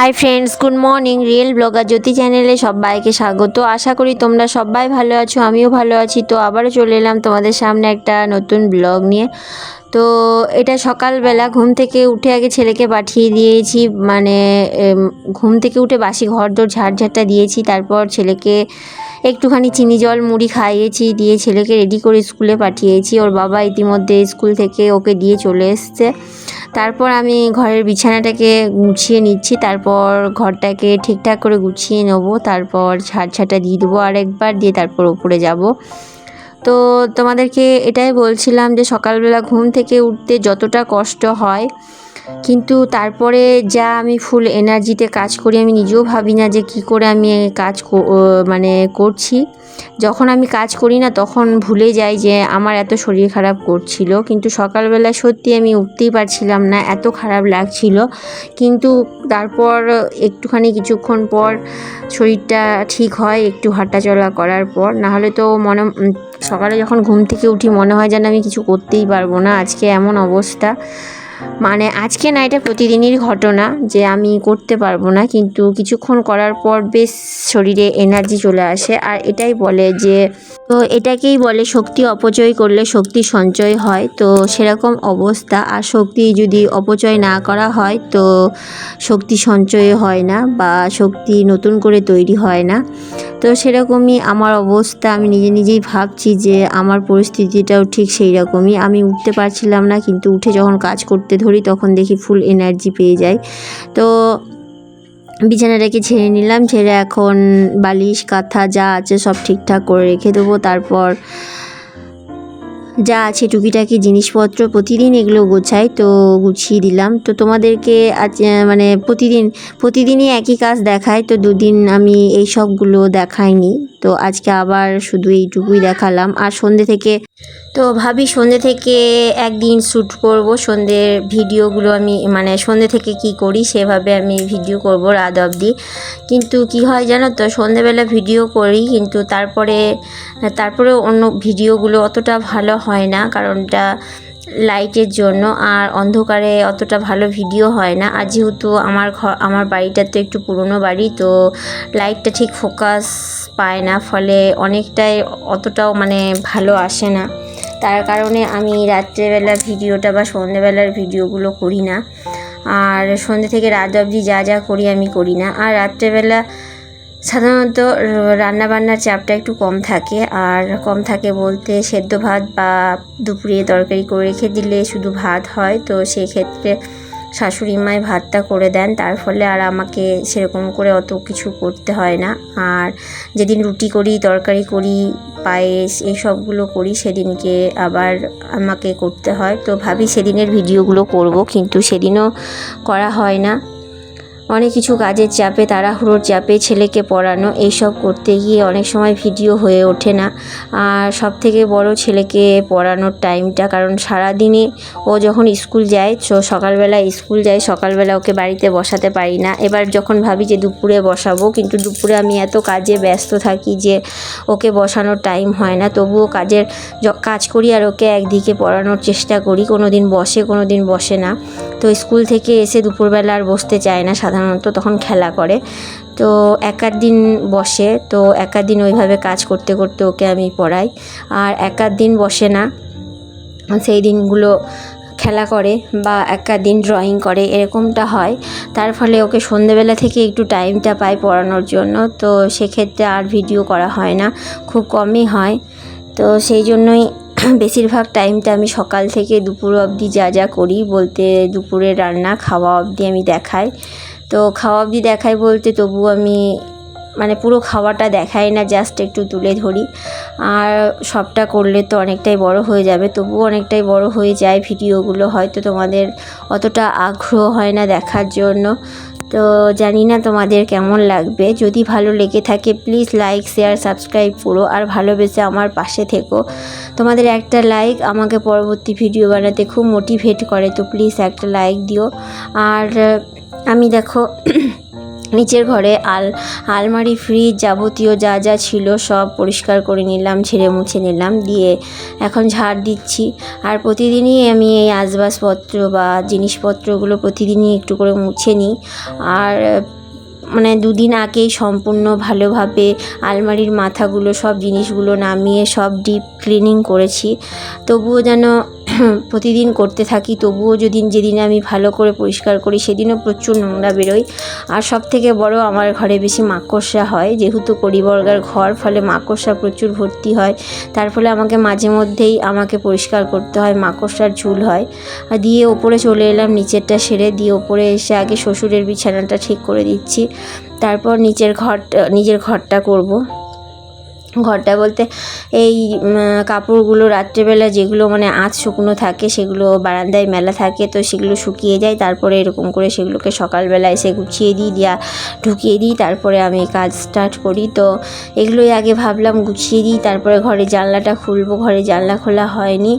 Hi friends good morning real blogger Jyoti চ্যানেলে সবাইকে স্বাগত। আশা করি তোমরা সবাই ভালো আছো, আমিও ভালো আছি। তো আবারও চলে এলাম তোমাদের সামনে একটা নতুন ব্লগ নিয়ে। তো এটা সকালবেলা ঘুম থেকে উঠে আগে ছেলেকে পাঠিয়ে দিয়েছি মানে ঘুম থেকে উঠে বাসি ঘর দোর ঝাড়ঝাড়টা দিয়েছি, তারপর ছেলেকে একটুখানি চিনি জল, মুড়ি খাইয়েছি, দিয়ে ছেলেকে রেডি করে স্কুলে পাঠিয়েছি। ওর বাবা ইতিমধ্যে স্কুল থেকে ওকে দিয়ে চলে এসছে। তারপর আমি ঘরের বিছানাটাকে গুছিয়ে নিচ্ছি, তারপর ঘরটাকে ঠিকঠাক করে গুছিয়ে নেব, তারপর ছাড় ছাটা দিয়ে দেবো আরেকবার, দিয়ে তারপর ওপরে যাব। তো তোমাদেরকে এটাই বলছিলাম যে সকালবেলা ঘুম থেকে উঠতে যতটা কষ্ট হয় কিন্তু তারপরে যা আমি ফুল এনার্জিতে কাজ করি, আমি নিজেও ভাবি না যে কী করে আমি কাজ মানে করছি। যখন আমি কাজ করি না, তখন ভুলে যাই যে আমার এত শরীর খারাপ করছিল। কিন্তু সকালবেলা সত্যি আমি উঠতেই পারছিলাম না, এত খারাপ লাগছিল। কিন্তু তারপর একটুখানি কিছুক্ষণ পর শরীরটা ঠিক হয়, একটু হাঁটাচলা করার পর। নাহলে তো মনে, সকালে যখন ঘুম থেকে উঠি, মনে হয় যেন আমি কিছু করতেই পারব না। আজকে এমন অবস্থা। মানে আজকে না এটা প্রতিদিনের ঘটনা যে আমি করতে পারব না, কিন্তু কিছুক্ষণ করার পর বেশ শরীরে এনার্জি চলে আসে। আর এটাই বলে যে, তো এটাকেই বলে শক্তি অপচয় করলে শক্তি সঞ্চয় হয়। তো সেরকম অবস্থা। আর শক্তি যদি অপচয় না করা হয়, তো শক্তি সঞ্চয় হয় না বা শক্তি নতুন করে তৈরি হয় না। তো সেরকমই আমার অবস্থা। আমি নিজে নিজেই ভাবছি যে, আমার পরিস্থিতিটাও ঠিক সেই রকমই আমি উঠতে পারছিলাম না, কিন্তু উঠে যখন কাজ করতে ধরি, তখন দেখি ফুল এনার্জি পেয়ে যাই। তো বিছানাটাকে ছেড়ে নিলাম, ছেড়ে এখন বালিশ, কাঁথা যা আছে সব ঠিকঠাক করে রেখে দেবো। তারপর যা আছে টুকিটাকি জিনিসপত্র প্রতিদিন এগুলো গোছাই, তো গুছিয়ে দিলাম। তো তোমাদেরকে আজ মানে প্রতিদিন, প্রতিদিনই একই কাজ দেখায়, তো দুদিন আমি এই সবগুলো দেখাইনি। তো আজকে আবার শুধু এইটুকুই দেখালাম। আর সন্ধ্যে থেকে, তো ভাবি সন্ধ্যে থেকে একদিন শ্যুট করব। সন্ধ্যের ভিডিওগুলো আমি মানে সন্ধ্যে থেকে কি করি সেভাবে আমি ভিডিও করব রাত অবধি। কিন্তু কি হয় জানো তো সন্ধ্যেবেলা ভিডিও করি, কিন্তু তারপরে তারপরে অন্য ভিডিওগুলো অতটা ভালো হয় না। কারণটা লাইটের জন্য, আর অন্ধকারে অতটা ভালো ভিডিও হয় না। আর যেহেতু আমার ঘর, আমার বাড়িটা তো একটু পুরনো বাড়ি, তো লাইটটা ঠিক ফোকাস পায় না, ফলে অনেকটাই অতটাও মানে ভালো আসে না। তার কারণে আমি রাত্রেবেলা ভিডিওটা বা সন্ধ্যেবেলার ভিডিওগুলো করি না। আর সন্ধ্যে থেকে রাত অবধি যা যা করি আমি করি না। আর রাত্রেবেলা সাধারণত রান্না বান্নার চাপটা একটু কম থাকে, আর কম থাকে বলতে সেদ্ধ ভাত বা দুপুরে তরকারি করে রেখে দিলে শুধু ভাত হয়। তো সেই ক্ষেত্রে শাশুড়ি মায় ভাতটা করে দেন, তার ফলে আর আমাকে সেরকম করে অত কিছু করতে হয় না। আর যেদিন রুটি করি, তরকারি করি, পায়েস এই সবগুলো করি, সেদিনকে আবার আমাকে করতে হয়। তো ভাবি সেদিনের ভিডিওগুলো করব, কিন্তু সেদিনও করা হয় না। অনেক কিছু কাজের চাপে, তাড়াহুড়োর চাপে ছেলেকে পড়ানো, এইসব করতে গিয়ে অনেক সময় ভিডিও হয়ে ওঠে না। আর সব থেকে বড় ছেলেকে পড়ানোর টাইমটা, কারণ সারাদিনে ও যখন স্কুল যায় তো সকালবেলা স্কুল যায়, সকালবেলা ওকে বাড়িতে বসাতে পারি না। এবার যখন ভাবি যে দুপুরে বসাবো, কিন্তু দুপুরে আমি এত কাজে ব্যস্ত থাকি যে ওকে বসানোর টাইম হয় না। তবুও কাজের কাজ করি আর ওকে একদিকে পড়ানোর চেষ্টা করি। কোনো দিন বসে কোনো দিন বসে না। তো স্কুল থেকে এসে দুপুরবেলা আর বসতে চায় না সাধারণত তখন খেলা করে। তো একার দিন বসে, তো একার দিন ওইভাবে কাজ করতে করতে ওকে আমি পড়াই। আর একার দিন বসে না, সেই দিনগুলো খেলা করে বা একটা দিন ড্রয়িং করে, এরকমটা হয়। তার ফলে ওকে সন্ধেবেলা থেকে একটু টাইমটা পাই পড়ানোর জন্য। তো সেক্ষেত্রে আর ভিডিও করা হয় না, খুব কমই হয়। তো সেই জন্যই বেশিরভাগ টাইমটা আমি সকাল থেকে দুপুর অবধি যা যা করি, বলতে দুপুরে রান্না, খাওয়া অবধি আমি দেখাই। তো খাওয়া অবধি দেখাই বলতে তবু আমি মানে পুরো খাওয়াটা দেখাই না জাস্ট একটু তুলে ধরি। আর সবটা করলে তো অনেকটাই বড় হয়ে যাবে, তবুও অনেকটাই বড় হয়ে যায় ভিডিওগুলো, হয়তো তোমাদের অতটা আগ্রহ হয় না দেখার জন্য। তো জানি না তোমাদের কেমন লাগবে, যদি ভালো লেগে থাকে প্লিজ লাইক শেয়ার সাবস্ক্রাইব করো, আর ভালোবেসে আমার পাশে থেকো। তোমাদের একটা লাইক আমাকে পরবর্তী ভিডিও বানাতে খুব মোটিভেট করে, তো প্লিজ একটা লাইক দিও। আর আমি দেখো, নিচের ঘরে আল, আলমারি ফ্রিজ যাবতীয় যা যা ছিল সব পরিষ্কার করে নিলাম ছেড়ে মুছে নিলাম, দিয়ে এখন ঝাড় দিচ্ছি। আর প্রতিদিনই আমি এই আসবাবপত্র বা জিনিসপত্রগুলো প্রতিদিনই একটু করে মুছে নিই। আর মানে দুদিন আগেই সম্পূর্ণ ভালোভাবে আলমারির মাথাগুলো সব জিনিসগুলো নামিয়ে সব ডিপ ক্লিনিং করেছি। তবুও যেন প্রতিদিন করতে থাকি, তবুও যদি যেদিন আমি ভালো করে পরিষ্কার করি, সেদিনও প্রচুর নোংরা বেরোয়। আর সব থেকে বড় আমার ঘরে বেশি মাকড়সা হয়, যেহেতু কড়িবর্গার ঘর, ফলে মাকড়সা প্রচুর ভর্তি হয়। তার ফলে আমাকে মাঝে মধ্যেই আমাকে পরিষ্কার করতে হয়, মাকড়সার ঝুল হয়। আর দিয়ে ওপরে চলে এলাম, নিচেরটা সেরে দিয়ে ওপরে এসে আগে শ্বশুরের বিছানাটা ঠিক করে দিচ্ছি। তারপর নিচের ঘর নিজের ঘরটা করব। ঘরটা বলতে এই কাপড়গুলো রাত্রেবেলা যেগুলো মানে আঁচ শুকনো থাকে সেগুলো বারান্দায় মেলা থাকে, তো সেগুলো শুকিয়ে যায়। তারপরে এরকম করে সেগুলোকে সকালবেলা এসে গুছিয়ে দিই, দিয়া ঢুকিয়ে দিই, তারপরে আমি কাজ স্টার্ট করি। তো এগুলোই আগে ভাবলাম গুছিয়ে দিই, তারপরে ঘরে জানলাটা খুলবো। ঘরে জানলা খোলা হয়নি।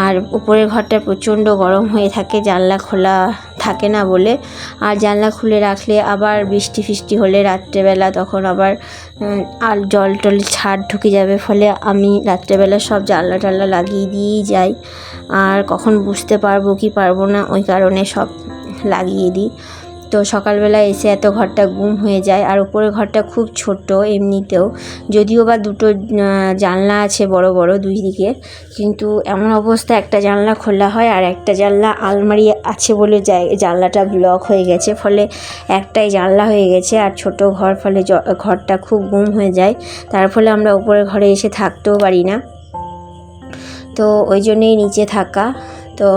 আর উপরের ঘরটা প্রচণ্ড গরম হয়ে থাকে, জানলা খোলা থাকে না বলে। আর জানলা খুলে রাখলে আবার বৃষ্টি ফিষ্টি হলে রাত্রেবেলা তখন আবার আর জল টল ছাদ ঢুকে যাবে, ফলে আমি রাত্রেবেলা সব জানলা টাল্লা লাগিয়ে দিয়েই যাই। আর কখন বুঝতে পারব কি পারব না, ওই কারণে সব লাগিয়ে দিই। তো সকালবেলা এসে এত ঘরটা গুম হয়ে যায় আর উপরের ঘরটা খুব ছোট এমনিতেও। যদিও বা দুটো জানলা আছে বড় বড় দুই দিকে কিন্তু এমন অবস্থা একটা জানলা খোলা হয় আর একটা জানলা আলমারি আছে বলে জানলাটা ব্লক হয়ে গেছে। ফলে একটাই জানলা হয়ে গেছে আর ছোট ঘর, ফলে ঘরটা খুব গুম হয়ে যায়। তার ফলে আমরা উপরের ঘরে এসে থাকতেও পারি না। তো ওই জন্যেই নিচে থাকা। তো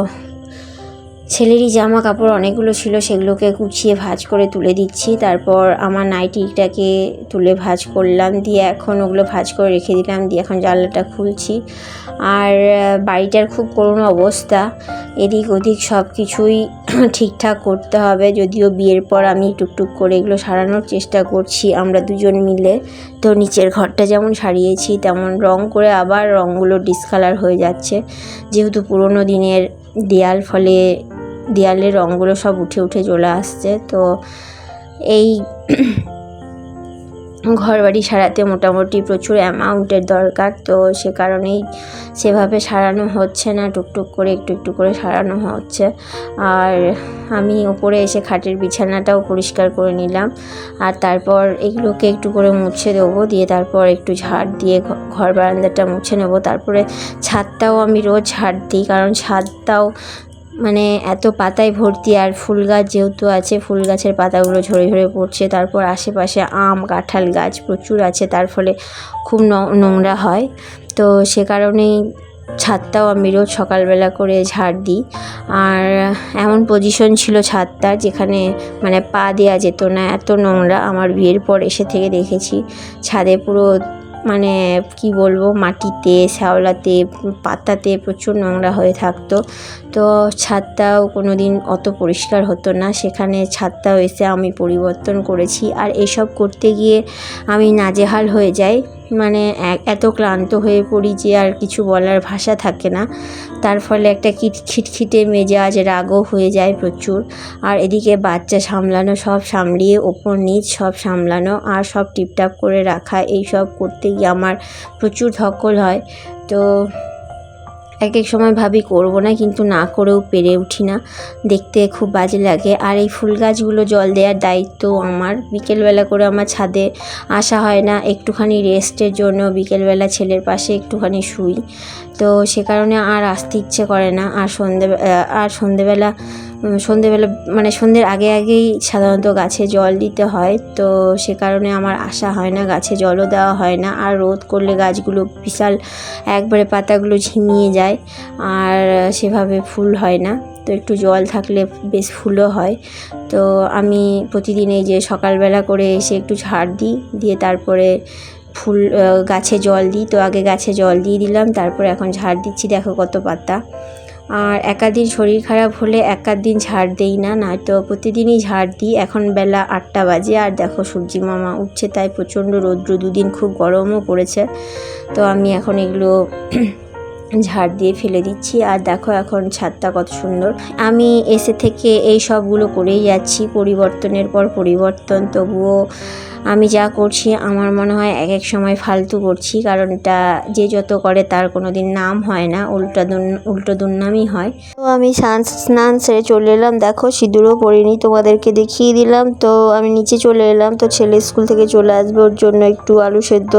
ছেলেরই জামা কাপড় অনেকগুলো ছিল, সেগুলোকে গুছিয়ে ভাঁজ করে তুলে দিচ্ছি। তারপর আমার নাইটিটাকে তুলে ভাঁজ করলাম, দিয়ে এখন ওগুলো ভাঁজ করে রেখে দিলাম, দিয়ে এখন জানলাটা খুলছি। আর বাড়িটার খুব করুণ অবস্থা। এদিক ওদিক সব কিছুই ঠিকঠাক করতে হবে, যদিও বিয়ের পর আমি টুকটুক করে এগুলো সারানোর চেষ্টা করছি আমরা দুজন মিলে। তো নিচের ঘরটা যেমন সারিয়েছি, তেমন রং করে আবার রঙগুলো ডিসকালার হয়ে যাচ্ছে। যেহেতু পুরোনো দিনের দেয়াল ফলে দেয়ালের রঙগুলো সব উঠে উঠে চলে আসছে। তো এই ঘর বাড়ি সারাতে মোটামুটি প্রচুর অ্যামাউন্টের দরকার। তো সে কারণেই সেভাবে সারানো হচ্ছে না, টুকটুক করে, একটু একটু করে সারানো হচ্ছে। আর আমি ওপরে এসে খাটের বিছানাটাও পরিষ্কার করে নিলাম। আর তারপর এগুলোকে একটু করে মুছে দেবো, দিয়ে তারপর একটু ঝাড় দিয়ে ঘর বারান্দাটা মুছে নেব। তারপরে ছাদটাও আমি রোজ ঝাড় দিই, কারণ ছাদটাও মানে এত পাতায় ভর্তি আর ফুল গাছ যেহেতু আছে, ফুল গাছের পাতাগুলো ঝরে ঝরে পড়ছে, তারপর আশেপাশে আম, কাঁঠাল গাছ প্রচুর আছে, তার ফলে খুব নোংরা হয়। তো সে কারণেই ছাদটাও আমি রোজ সকালবেলা করে ঝাড় দিই। আর এমন পজিশন ছিল ছাদটার যেখানে মানে পা দেওয়া যেত না, এত নোংরা। আমার বিয়ের পর এসে থেকে দেখেছি, ছাদে পুরো মানে কি বলব, মাটিতে, শ্যাওলাতে, পাতাতে প্রচুর নোংরা হয়ে থাকতো। তো ছাদটাও কোনো দিন অত পরিষ্কার হতো না। সেখানে ছাদটাও এসে আমি পরিবর্তন করেছি। আর এসব করতে গিয়ে আমি নাজেহাল হয়ে যাই। মানে এত ক্লান্ত হয়ে পড়ি যে আর কিছু বলার ভাষা থাকে না। তার ফলে একটা কিট খিটখিটে মেজাজ, রাগও হয়ে যায় প্রচুর। আর এদিকে বাচ্চা সামলানো, সব সামলিয়ে ওপর নিচ সব সামলানো আর সব টিপটাপ করে রাখা এই সব করতে গিয়ে আমার প্রচুর ধকল হয়। তো এক এক সময় ভাবি করব না, কিন্তু না করেও পেরে উঠি না। দেখতে খুব বাজে লাগে। আর এই ফুল গাছগুলো জল দেওয়ার দায়িত্ব আমার। বিকেলবেলা করে আমার ছাদে আসা হয় না। একটুখানি রেস্টের জন্য বিকেলবেলা ছেলের পাশে একটুখানি শুই। তো সে কারণে আর আসতে ইচ্ছে করে না। আর সন্ধে আর সন্ধেবেলা সন্ধেবেলা মানে সন্ধ্যের আগে আগেই সাধারণত গাছে জল দিতে হয়। তো সে কারণে আমার আশা হয় না, গাছে জলও দেওয়া হয় না। আর রোদ করলে গাছগুলো বিশাল একবারে পাতাগুলো ঝিমিয়ে যায় আর সেভাবে ফুল হয় না। তো একটু জল থাকলে বেশ ফুলও হয়। তো আমি প্রতিদিন এই যে সকালবেলা করে এসে একটু ঝাড় দিই, দিয়ে তারপরে ফুল গাছে জল দিই। তো আগে গাছে জল দিয়ে দিলাম, তারপরে এখন ঝাড় দিচ্ছি। দেখো কত পাতা। আর একাদিন শরীর খারাপ হলে একাদিন ঝাড় দেই না, নয়তো প্রতিদিনই ঝাড় দিই। এখন বেলা আটটা বাজে আর দেখো সূর্যি মামা উঠছে, তাই প্রচণ্ড রৌদ্র। দুদিন খুব গরমও পড়েছে, তো আমি এখন এগুলো ঝাড় দিয়ে ফেলে দিচ্ছি। আর দেখো এখন ছাদটা কত সুন্দর। আমি এসে থেকে এই সবগুলো করেই যাচ্ছি, পরিবর্তনের পর পরিবর্তন। তবুও আমি যা করছি, আমার মনে হয় এক এক সময় ফালতু করছি কারণ এটা যে যত করে তার কোনো দিন নাম হয় না, উল্টো দুন, উল্টো দুর্নামই হয়। তো আমি স্নান স্নান সেরে চলে এলাম। দেখো, সিঁদুরও পরিনি তোমাদেরকে দেখিয়ে দিলাম। তো আমি নিচে চলে এলাম। তো ছেলে স্কুল থেকে চলে আসবে, ওর জন্য একটু আলু সেদ্ধ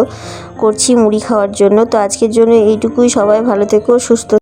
করছি মুড়ি খাওয়ার জন্য। তো আজকের জন্য এইটুকুই। সবাই ভালো থেকো, সুস্থ